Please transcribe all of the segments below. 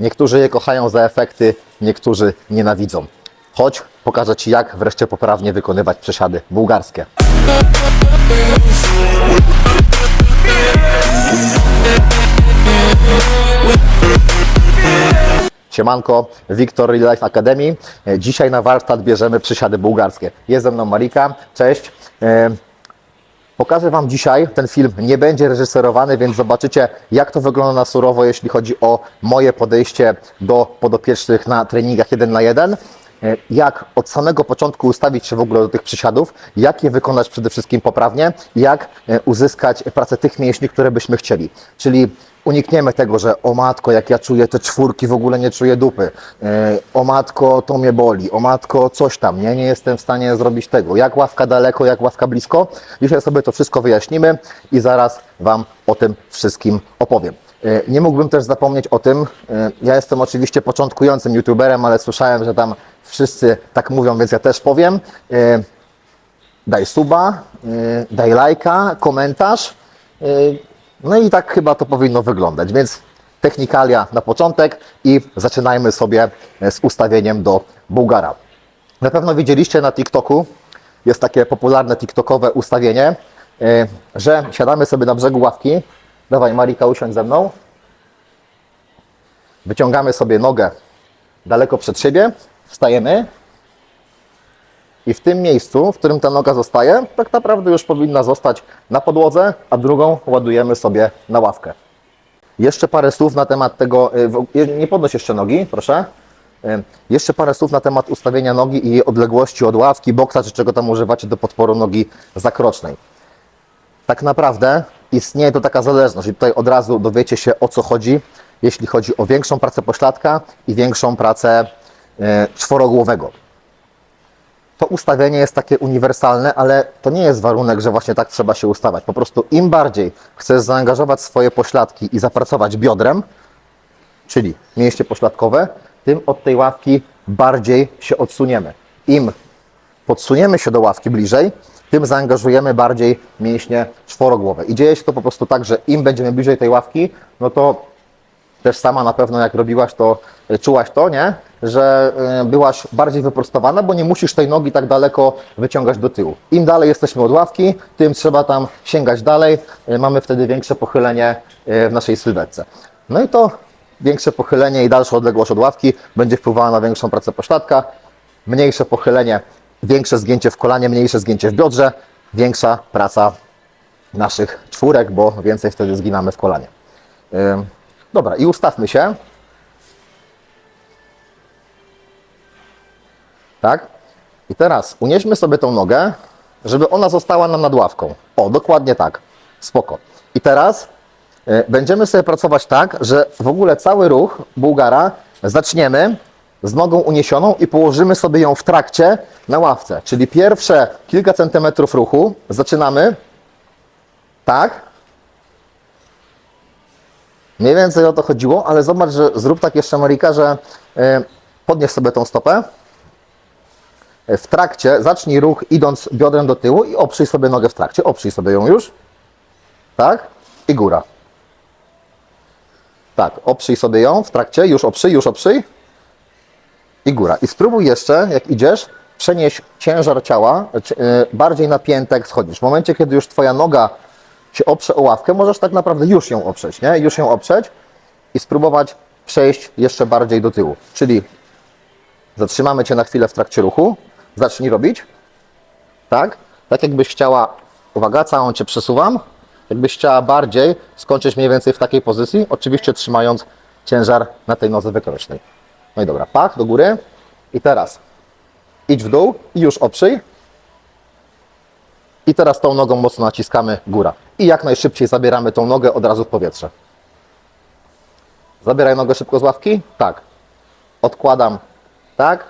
Niektórzy je kochają za efekty, niektórzy nienawidzą. Chodź, pokażę Ci, jak wreszcie poprawnie wykonywać przesiady bułgarskie. Siemanko, Wiktor Real Life Academy. Dzisiaj na warsztat bierzemy przysiady bułgarskie. Jest ze mną Marika, cześć. Pokażę Wam dzisiaj, ten film nie będzie reżyserowany, więc zobaczycie jak to wygląda na surowo, jeśli chodzi o moje podejście do podopiecznych na treningach 1 na 1. E, Jak od samego początku ustawić się w ogóle do tych przysiadów, jak je wykonać przede wszystkim poprawnie, jak e, uzyskać pracę tych mięśni, które byśmy chcieli. Czyli unikniemy tego, że o matko, jak ja czuję te czwórki, w ogóle nie czuję dupy. E, O matko, to mnie boli. O matko, coś tam. Nie, nie jestem w stanie zrobić tego. Jak ławka daleko, jak ławka blisko. Dzisiaj sobie to wszystko wyjaśnimy i zaraz Wam o tym wszystkim opowiem. E, Nie mógłbym też zapomnieć o tym, e, ja jestem oczywiście początkującym youtuberem, ale słyszałem, że tam wszyscy tak mówią, więc ja też powiem. Daj suba, daj lajka, komentarz. No i tak chyba to powinno wyglądać, więc technikalia na początek i zaczynajmy sobie e, z ustawieniem do Bułgara. Na pewno widzieliście na TikToku, jest takie popularne TikTokowe ustawienie, e, że siadamy sobie na brzegu ławki. Dawaj Marika, usiądź ze mną. Wyciągamy sobie nogę daleko przed siebie, wstajemy i w tym miejscu, w którym ta noga zostaje, tak naprawdę już powinna zostać na podłodze, a drugą ładujemy sobie na ławkę. Jeszcze parę słów na temat tego, y, je- nie podnoś jeszcze nogi, proszę. Y, Jeszcze parę słów na temat ustawienia nogi i jej odległości od ławki, boksa, czy czego tam używacie do podporu nogi zakrocznej. Tak naprawdę istnieje to taka zależność i tutaj od razu dowiecie się o co chodzi, jeśli chodzi o większą pracę pośladka i większą pracę y, czworogłowego to ustawienie jest takie uniwersalne, ale to nie jest warunek, że właśnie tak trzeba się ustawać. Po prostu im bardziej chcesz zaangażować swoje pośladki i zapracować biodrem, czyli mięśnie pośladkowe, tym od tej ławki bardziej się odsuniemy. Im podsuniemy się do ławki bliżej, tym zaangażujemy bardziej mięśnie czworogłowe. I dzieje się to po prostu tak, że im będziemy bliżej tej ławki, no to też sama na pewno jak robiłaś to, y, czułaś to, nie? Że y, byłaś bardziej wyprostowana, bo nie musisz tej nogi tak daleko wyciągać do tyłu. Im dalej jesteśmy od ławki, tym trzeba tam sięgać dalej. Y, Mamy wtedy większe pochylenie w naszej sylwetce. No i to większe pochylenie i dalsza odległość od ławki będzie wpływała na większą pracę pośladka. Mniejsze pochylenie, większe zgięcie w kolanie, mniejsze zgięcie w biodrze, większa praca naszych czwórek, bo więcej wtedy zginamy w kolanie. Dobra, i ustawmy się. Tak? I teraz unieśmy sobie tą nogę, żeby ona została nam nad ławką. O, dokładnie tak. Spoko. I teraz y, będziemy sobie pracować tak, że w ogóle cały ruch Bułgara zaczniemy z nogą uniesioną i położymy sobie ją w trakcie na ławce. Czyli pierwsze kilka centymetrów ruchu zaczynamy tak, Mniej więcej o to chodziło, ale zobacz, że zrób tak jeszcze Marika, że y, podnieś sobie tą stopę. Y, W trakcie zacznij ruch idąc biodrem do tyłu i oprzyj sobie nogę w trakcie. Oprzyj sobie ją już. Tak? I góra. Tak, oprzyj sobie ją w trakcie. Już oprzyj, już oprzyj. I góra. I spróbuj jeszcze, jak idziesz, przenieść ciężar ciała y, bardziej na piętę, jak schodzisz. W momencie, kiedy już Twoja noga się oprze o ławkę, możesz tak naprawdę już ją oprzeć, nie? Już ją oprzeć i spróbować przejść jeszcze bardziej do tyłu. Czyli zatrzymamy Cię na chwilę w trakcie ruchu, zacznij robić, tak? Tak jakbyś chciała, uwaga, całą Cię przesuwam, jakbyś chciała bardziej skończyć mniej więcej w takiej pozycji, oczywiście trzymając ciężar na tej nodze wykrocznej. No i dobra, pach do góry i teraz idź w dół i już oprzyj. I teraz tą nogą mocno naciskamy góra. I jak najszybciej zabieramy tą nogę od razu w powietrze. Zabieraj nogę szybko z ławki? Tak. Odkładam. Tak.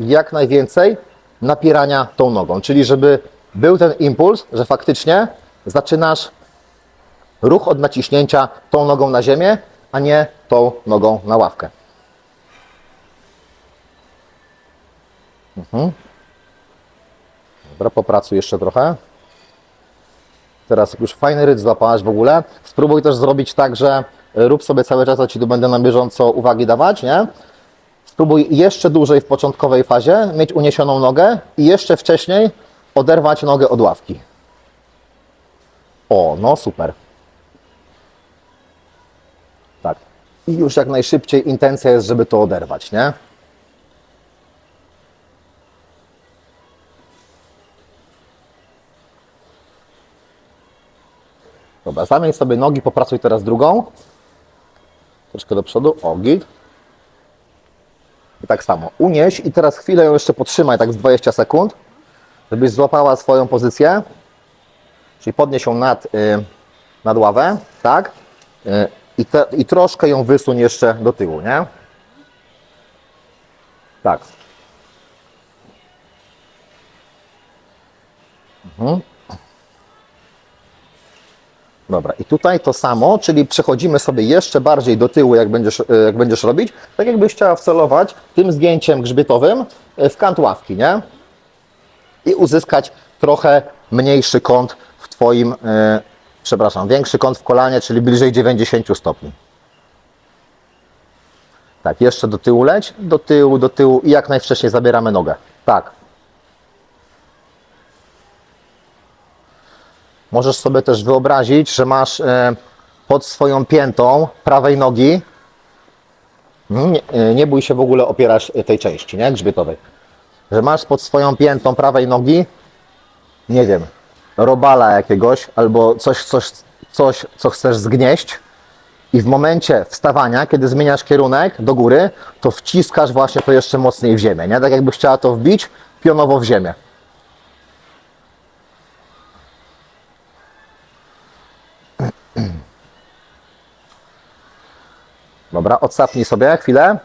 Jak najwięcej napierania tą nogą. Czyli żeby był ten impuls, że faktycznie zaczynasz ruch od naciśnięcia tą nogą na ziemię, a nie tą nogą na ławkę. Mhm. Dobra, popracuj jeszcze trochę. Teraz jak już fajny rytm złapałaś w ogóle, spróbuj też zrobić tak, że rób sobie cały czas, a Ci tu będę na bieżąco uwagi dawać, nie? Spróbuj jeszcze dłużej w początkowej fazie mieć uniesioną nogę i jeszcze wcześniej oderwać nogę od ławki. O, no super. Tak. I już jak najszybciej intencja jest, żeby to oderwać, nie? Dobra, zamień sobie nogi, popracuj teraz drugą. Troszkę do przodu, o, git. I tak samo, unieś i teraz chwilę ją jeszcze potrzymaj, tak z 20 sekund, żebyś złapała swoją pozycję. Czyli podnieś ją nad, y, nad ławę, tak? Y, i, te, I troszkę ją wysuń jeszcze do tyłu, nie? Tak. Mhm. Dobra, i tutaj to samo, czyli przechodzimy sobie jeszcze bardziej do tyłu, jak będziesz, y, jak będziesz robić, tak jakbyś chciała wcelować tym zgięciem grzbietowym y, w kant ławki, nie? I uzyskać trochę mniejszy kąt w Twoim, y, przepraszam, większy kąt w kolanie, czyli bliżej 90 stopni. Tak, jeszcze do tyłu leć, do tyłu, do tyłu i jak najwcześniej zabieramy nogę. Tak. Możesz sobie też wyobrazić, że masz e, pod swoją piętą prawej nogi, nie, e, nie bój się w ogóle opierać tej części, nie, grzbietowej, że masz pod swoją piętą prawej nogi, nie wiem, robala jakiegoś albo coś, coś, coś co chcesz zgnieść. I w momencie wstawania, kiedy zmieniasz kierunek do góry, to wciskasz właśnie to jeszcze mocniej w ziemię, nie, tak jakbyś chciała to wbić pionowo w ziemię. Dobra, odsapnij sobie chwilę.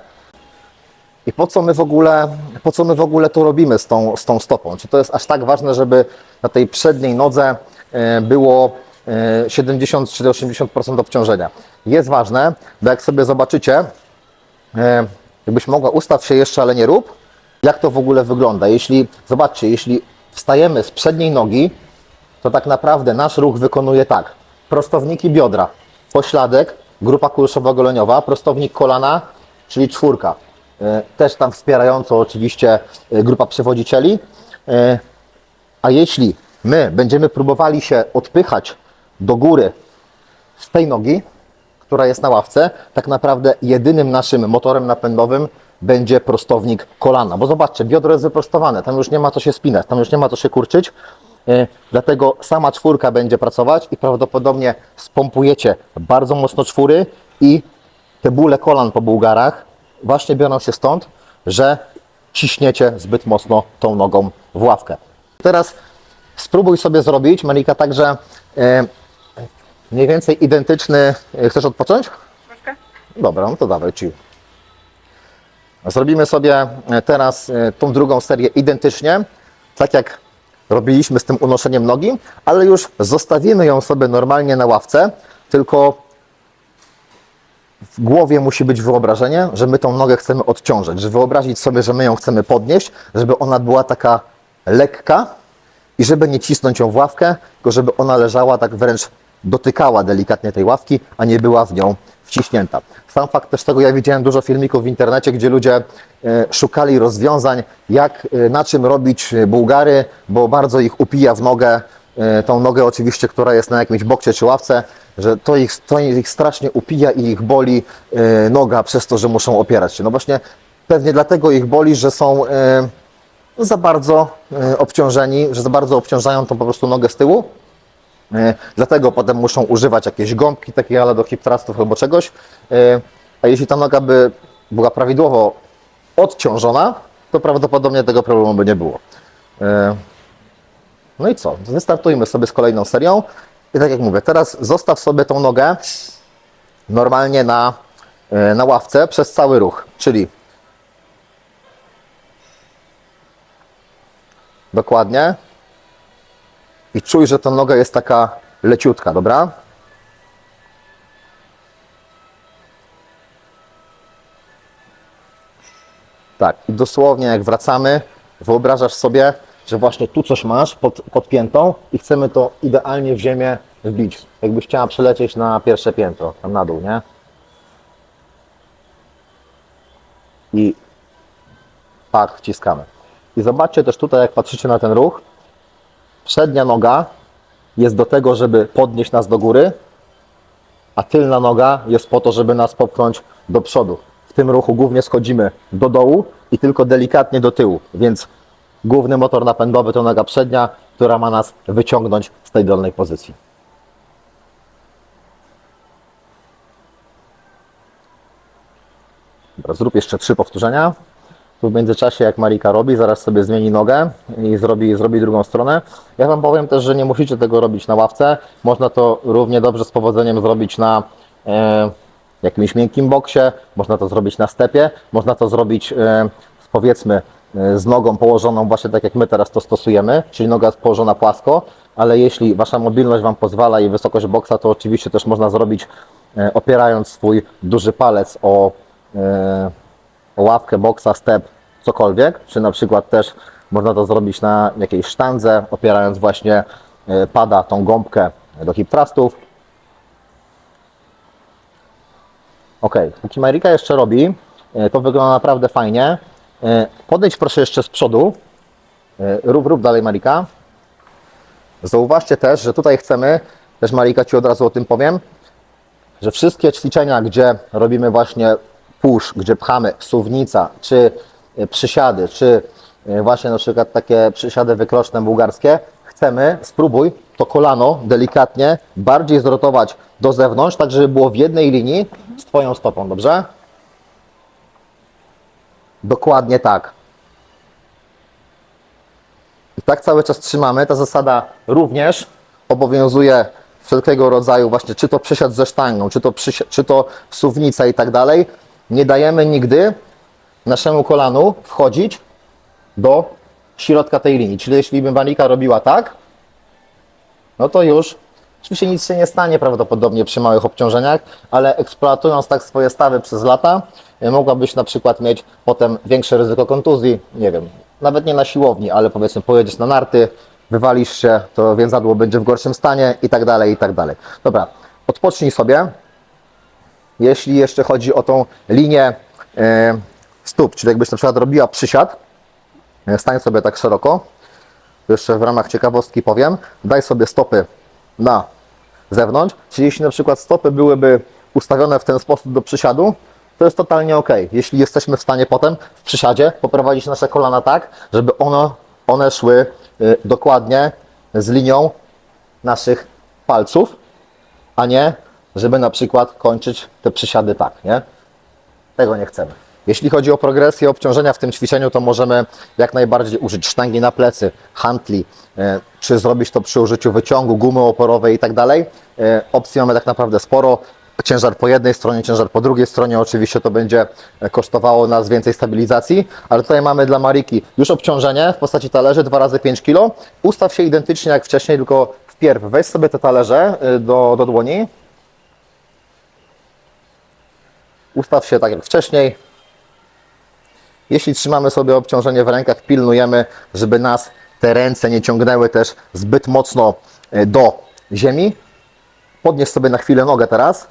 I po co my w ogóle, po co my w ogóle to robimy z tą, z tą stopą? Czy to jest aż tak ważne, żeby na tej przedniej nodze e, było e, 70 czy 80% obciążenia? Jest ważne, bo jak sobie zobaczycie, e, jakbyś mogła, ustaw się jeszcze, ale nie rób, jak to w ogóle wygląda. Jeśli, zobaczcie, jeśli wstajemy z przedniej nogi, to tak naprawdę nasz ruch wykonuje tak. Prostowniki biodra, pośladek, grupa kulszowo-goleniowa, prostownik kolana, czyli czwórka. E, Też tam wspierająco oczywiście e, grupa przewodzicieli. E, A jeśli my będziemy próbowali się odpychać do góry z tej nogi, która jest na ławce, tak naprawdę jedynym naszym motorem napędowym będzie prostownik kolana. Bo zobaczcie, biodro jest wyprostowane, tam już nie ma co się spinać, tam już nie ma co się kurczyć. E, Dlatego sama czwórka będzie pracować i prawdopodobnie spompujecie bardzo mocno czwóry i te bóle kolan po bułgarach właśnie biorą się stąd, że ciśniecie zbyt mocno tą nogą w ławkę. Teraz spróbuj sobie zrobić, Marika, także e, mniej więcej identyczny. e, Chcesz odpocząć? Troszkę? Dobra, no to dawaj, chill. Zrobimy sobie teraz tą drugą serię identycznie, tak jak robiliśmy z tym unoszeniem nogi, ale już zostawimy ją sobie normalnie na ławce, tylko w głowie musi być wyobrażenie, że my tą nogę chcemy odciążyć, że wyobrazić sobie, że my ją chcemy podnieść, żeby ona była taka lekka i żeby nie cisnąć ją w ławkę, tylko żeby ona leżała tak wręcz dotykała delikatnie tej ławki, a nie była w nią wciśnięta. Sam fakt też tego, ja widziałem dużo filmików w internecie, gdzie ludzie e, szukali rozwiązań, jak, e, na czym robić e, bułgary, bo bardzo ich upija w nogę, tą nogę oczywiście, która jest na jakimś bokcie czy ławce, że to ich, to ich strasznie upija i ich boli noga przez to, że muszą opierać się. No właśnie pewnie dlatego ich boli, że są za bardzo obciążeni, że za bardzo obciążają tą po prostu nogę z tyłu. E, Dlatego potem muszą używać jakieś gąbki takie ale do hip thrustów albo czegoś. E, A jeśli ta noga by była prawidłowo odciążona, to prawdopodobnie tego problemu by nie było. E, No i co? Wystartujmy sobie z kolejną serią. I tak jak mówię, teraz zostaw sobie tą nogę normalnie na, na ławce przez cały ruch, czyli dokładnie i czuj, że ta noga jest taka leciutka, dobra? Tak, i dosłownie jak wracamy, wyobrażasz sobie, że właśnie tu coś masz pod, piętą i chcemy to idealnie w ziemię wbić. Jakbyś chciała przelecieć na pierwsze piętro, tam na dół, nie? I pak, wciskamy. I zobaczcie też tutaj, jak patrzycie na ten ruch, przednia noga jest do tego, żeby podnieść nas do góry, a tylna noga jest po to, żeby nas popchnąć do przodu. W tym ruchu głównie schodzimy do dołu i tylko delikatnie do tyłu, więc główny motor napędowy to noga przednia, która ma nas wyciągnąć z tej dolnej pozycji. Zrób jeszcze trzy powtórzenia. W międzyczasie, jak Marika robi, zaraz sobie zmieni nogę i zrobi, zrobi drugą stronę. Ja Wam powiem też, że nie musicie tego robić na ławce. Można to równie dobrze z powodzeniem zrobić na e, jakimś miękkim boksie, można to zrobić na stepie, można to zrobić e, powiedzmy e, z nogą położoną właśnie tak jak my teraz to stosujemy, czyli noga jest położona płasko, ale jeśli Wasza mobilność Wam pozwala i wysokość boksa, to oczywiście też można zrobić e, opierając swój duży palec o e, ławkę, boksa, step, cokolwiek, czy na przykład też można to zrobić na jakiejś sztandze, opierając właśnie e, pada tą gąbkę do hip thrustów. Ok, póki Marika jeszcze robi, e, to wygląda naprawdę fajnie. E, Podejdź proszę jeszcze z przodu. Rób, rób dalej Marika. Zauważcie też, że tutaj chcemy, też Marika Ci od razu o tym powiem, że wszystkie ćwiczenia, gdzie robimy właśnie push, gdzie pchamy suwnica, czy e, przysiady, czy e, właśnie na przykład takie przysiady wykroczne bułgarskie, chcemy, spróbuj to kolano delikatnie bardziej zrotować do zewnątrz, tak żeby było w jednej linii z Twoją stopą, dobrze? Dokładnie tak. I tak cały czas trzymamy. Ta zasada również obowiązuje wszelkiego rodzaju właśnie, czy to przysiad ze sztangą, czy to, czy to suwnica i tak dalej. Nie dajemy nigdy naszemu kolanu wchodzić do środka tej linii. Czyli jeśli by Manika robiła tak, no to już oczywiście nic się nie stanie prawdopodobnie przy małych obciążeniach, ale eksploatując tak swoje stawy przez lata, y, mogłabyś na przykład mieć potem większe ryzyko kontuzji, nie wiem, nawet nie na siłowni, ale powiedzmy pojedziesz na narty, wywalisz się, to więzadło będzie w gorszym stanie i tak dalej, i tak dalej. Dobra, odpocznij sobie. Jeśli jeszcze chodzi o tą linię e, stóp, czyli jakbyś na przykład robiła przysiad, e, stań sobie tak szeroko, jeszcze w ramach ciekawostki powiem, daj sobie stopy na zewnątrz, czyli jeśli na przykład stopy byłyby ustawione w ten sposób do przysiadu, to jest totalnie ok. Jeśli jesteśmy w stanie potem w przysiadzie poprowadzić nasze kolana tak, żeby ono, one szły y, dokładnie z linią naszych palców, a nie żeby na przykład kończyć te przysiady tak, nie? Tego nie chcemy. Jeśli chodzi o progresję obciążenia w tym ćwiczeniu, to możemy jak najbardziej użyć sztangi na plecy, hantli, e, czy zrobić to przy użyciu wyciągu, gumy oporowej i tak dalej. E, Opcji mamy tak naprawdę sporo. Ciężar po jednej stronie, ciężar po drugiej stronie. Oczywiście to będzie kosztowało nas więcej stabilizacji, ale tutaj mamy dla Mariki już obciążenie w postaci talerzy 2 razy 5 kg. Ustaw się identycznie jak wcześniej, tylko wpierw weź sobie te talerze e, do, do dłoni. Ustaw się tak jak wcześniej. Jeśli trzymamy sobie obciążenie w rękach, pilnujemy, żeby nas te ręce nie ciągnęły też zbyt mocno e, do ziemi. Podnieś sobie na chwilę nogę teraz.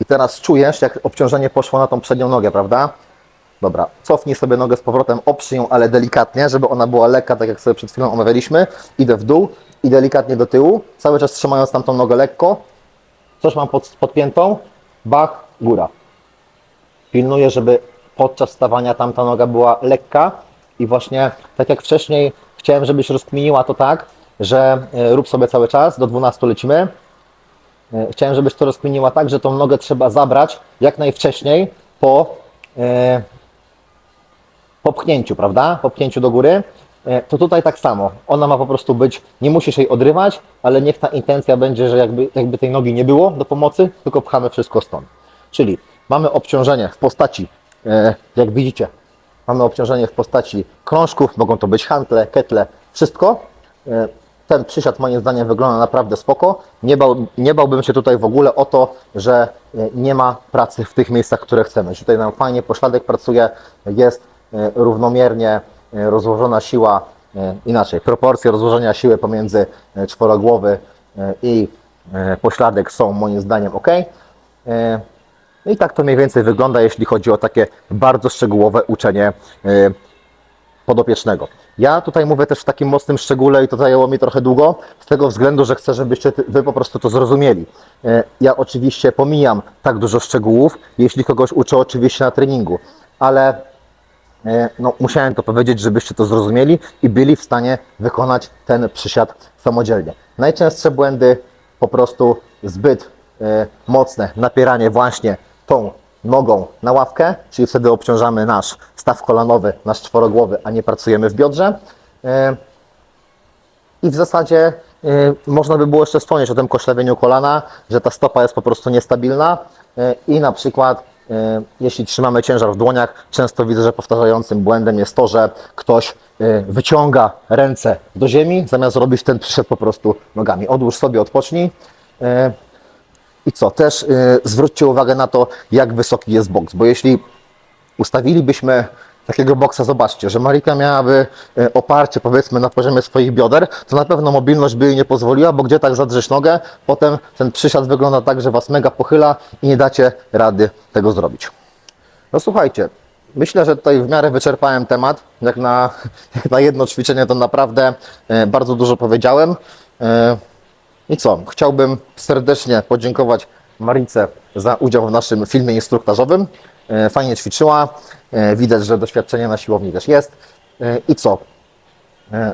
I teraz czujesz, jak obciążenie poszło na tą przednią nogę, prawda? Dobra, cofnij sobie nogę z powrotem, oprzyj ją, ale delikatnie, żeby ona była lekka, tak jak sobie przed chwilą omawialiśmy. Idę w dół i delikatnie do tyłu, cały czas trzymając tamtą nogę lekko. Coś mam pod, podpiętą, bach, góra. Pilnuję, żeby podczas stawania tamta noga była lekka i właśnie tak jak wcześniej chciałem, żebyś rozkminiła to tak, że e, rób sobie cały czas, do 12 lecimy. E, Chciałem, żebyś to rozkminiła tak, że tą nogę trzeba zabrać jak najwcześniej po, e, po pchnięciu, prawda? Po pchnięciu do góry. E, To tutaj tak samo. Ona ma po prostu być, nie musisz jej odrywać, ale niech ta intencja będzie, że jakby, jakby tej nogi nie było do pomocy, tylko pchamy wszystko stąd. Czyli mamy obciążenie w postaci, e, jak widzicie, mamy obciążenie w postaci krążków, mogą to być hantle, ketle, wszystko. E, Ten przysiad moim zdaniem wygląda naprawdę spoko. Nie, bał, nie bałbym się tutaj w ogóle o to, że nie ma pracy w tych miejscach, które chcemy. Tutaj nam fajnie pośladek pracuje, jest równomiernie rozłożona siła, e, inaczej, proporcje rozłożenia siły pomiędzy e, czworogłowy e, i e, pośladek są moim zdaniem ok. E, No i tak to mniej więcej wygląda, jeśli chodzi o takie bardzo szczegółowe uczenie podopiecznego. Ja tutaj mówię też w takim mocnym szczególe i to zajęło mi trochę długo, z tego względu, że chcę, żebyście wy po prostu to zrozumieli. E, Ja oczywiście pomijam tak dużo szczegółów, jeśli kogoś uczę oczywiście na treningu, ale e, no, musiałem to powiedzieć, żebyście to zrozumieli i byli w stanie wykonać ten przysiad samodzielnie. Najczęstsze błędy po prostu zbyt e, mocne napieranie właśnie tą nogą na ławkę, czyli wtedy obciążamy nasz staw kolanowy, nasz czworogłowy, a nie pracujemy w biodrze. E, i w zasadzie można by było jeszcze wspomnieć o tym koszlewieniu kolana, że ta stopa jest po prostu niestabilna i na przykład jeśli trzymamy ciężar w dłoniach, często widzę, że powtarzającym błędem jest to, że ktoś y, wyciąga ręce do ziemi, zamiast robić ten przyszedł po prostu nogami. Odłóż sobie, odpocznij. Y, I co? Też zwróćcie uwagę na to, jak wysoki jest boks, bo jeśli ustawilibyśmy takiego boksa, zobaczcie, że Marika miałaby e, oparcie powiedzmy na poziomie swoich bioder, to na pewno mobilność by jej nie pozwoliła, bo gdzie tak zadrzeć nogę, potem ten przysiad wygląda tak, że Was mega pochyla i nie dacie rady tego zrobić. No słuchajcie, myślę, że tutaj w miarę wyczerpałem temat. Jak na, jak na jedno ćwiczenie to naprawdę e, bardzo dużo powiedziałem. E, I co? Chciałbym serdecznie podziękować Marice za udział w naszym filmie instruktażowym. E, Fajnie ćwiczyła. E, Widać, że doświadczenie na siłowni też jest. E, I co?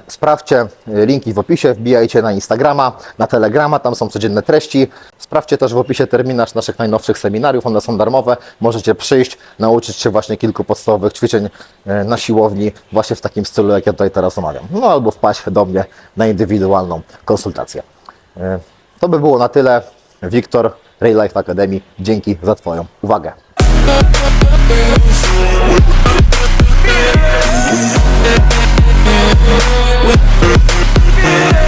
Sprawdźcie linki w opisie, wbijajcie na Instagrama, na Telegrama, tam są codzienne treści. Sprawdźcie też w opisie terminarz naszych najnowszych seminariów, one są darmowe. Możecie przyjść, nauczyć się właśnie kilku podstawowych ćwiczeń na siłowni, właśnie w takim stylu, jak ja tutaj teraz omawiam. No albo wpaść do mnie na indywidualną konsultację. To by było na tyle. Wiktor, Real Life Academy. Dzięki za Twoją uwagę. Yeah.